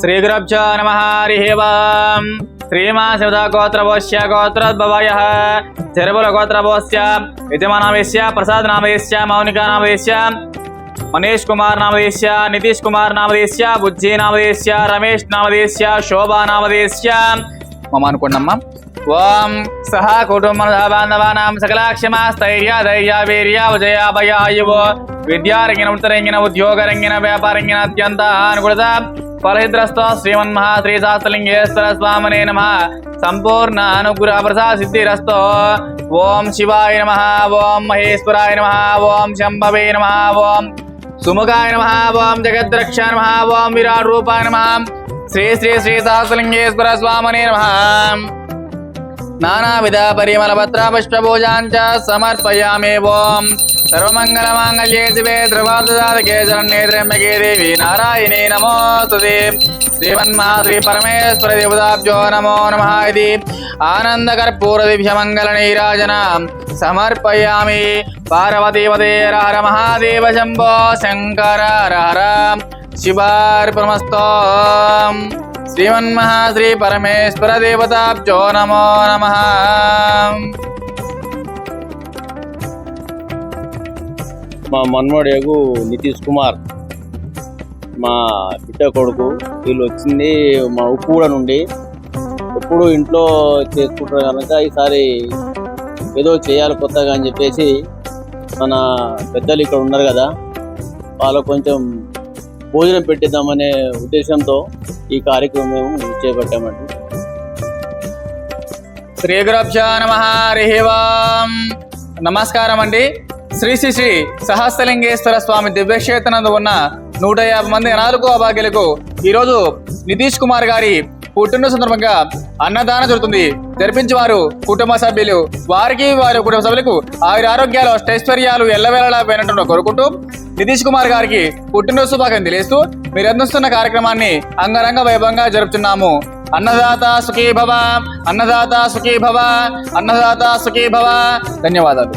శ్రీ గురభ్యో నమ హరి శ్రీమా శివదా గోత్రభోష్య గోత్రోద్భవయ చెరువుల గోత్రభోష్య యజమానామేశ్య ప్రసాద్ నామేశ్య మౌనికా నామేశ్య మనీష్ కుమార్ నామదేశ్య నితీష్ కుమార్ నామదేశ్య బుజ్జి నామదేశ్య రమేష్ నామదేశ్య శోభా నామదేశ్య మమ అనుకోండమ్మా ఓం సహ కుటుంబ బాంధవానాం సకలాక్షమా స్థైర్య ధైర్య వీర్య విజయ భయ ఆయువు విద్యారంగిన వృత్తరంగిన ఉద్యోగరంగిన వ్యాపారంగిన అత్యంత అనుకూలత పరహిద్రస్తో శ్రీమన్మహా శ్రీ శాస్త్రలింగేశ్వర స్వామనే నమ. సంపూర్ణ అనుగ్రహ ప్రసాద సిద్ధిరస్తో. ఓం శివాయ నమ ఓం మహేశ్వరాయ నమ ఓం శంభవే నమ ఓం సుముఖాయ నమ ఓం జగద్రక్ష నమ ఓం విరాట్ రూపాయ నమ. శ్రీ శ్రీ శ్రీ సహస్రలింగేశ్వర స్వామనే నమ. నానావిధ పరిమళ పత్ర పుష్పభూజాంచ సమర్పయామి ఓం సర్వమంగళమాంగళ్యే శివే ధ్రువాదకే శరణ్యే దేవి నారాయణీ నమోస్తుతే శ్రీమన్మహాశ్రీ పరమేశ్వర దేవతాభ్యో నమో నమ ఇది ఆనందకర్పూర దివ్యమంగళ నీరాజన సమర్పయామి పార్వతీపదే హర మహాదేవ శంభో శంకర హర శివార్పణమస్తో శ్రీమన్మహాశ్రీ పరమేశ్వర దేవతాబ్జో నమో నమ. మా మన్మడేగు నితీష్ కుమార్ మా బిడ్డ కొడుకు వీళ్ళు వచ్చింది మా ఉప్పుగూడ నుండి. ఎప్పుడు ఇంట్లో చేసుకుంటారు కనుక ఈసారి ఏదో చేయాలి కొత్తగా అని చెప్పేసి మన పెద్దలు ఇక్కడ ఉన్నారు కదా వాళ్ళు కొంచెం భోజనం పెట్టిద్దామనే ఉద్దేశంతో ఈ కార్యక్రమం మేము చేపట్టామండి. శ్రీ గురభ్యో నమ హరివాం నమస్కారం అండి. శ్రీ శ్రీ శ్రీ సహస్రలింగేశ్వర స్వామి దివ్యక్షేత్రనందు ఉన్న నూట యాభై మంది అనాథులకు అభాగ్యులకు ఈరోజు నితీష్ కుమార్ గారి పుట్టిన సందర్భంగా అన్నదానం జరుగుతుంది. జరిపించి వారు కుటుంబ సభ్యులు వారికి వారి కుటుంబ సభ్యులకు ఆయుర ఆరోగ్యాలు అష్టైశ్వర్యాలు ఎల్లవేళలా పోయినట్టు కోరుకుంటూ నితీష్ కుమార్ గారికి పుట్టినరోజు శుభాకాంక్షలు తెలియస్తూ మీరు అందిస్తున్న కార్యక్రమాన్ని అంగరంగ వైభవంగా జరుపుతున్నాము అన్నదాత సుఖీ భవ అన్నదాత సుఖీ భవ అన్నదాత సుఖీ భవ ధన్యవాదాలు.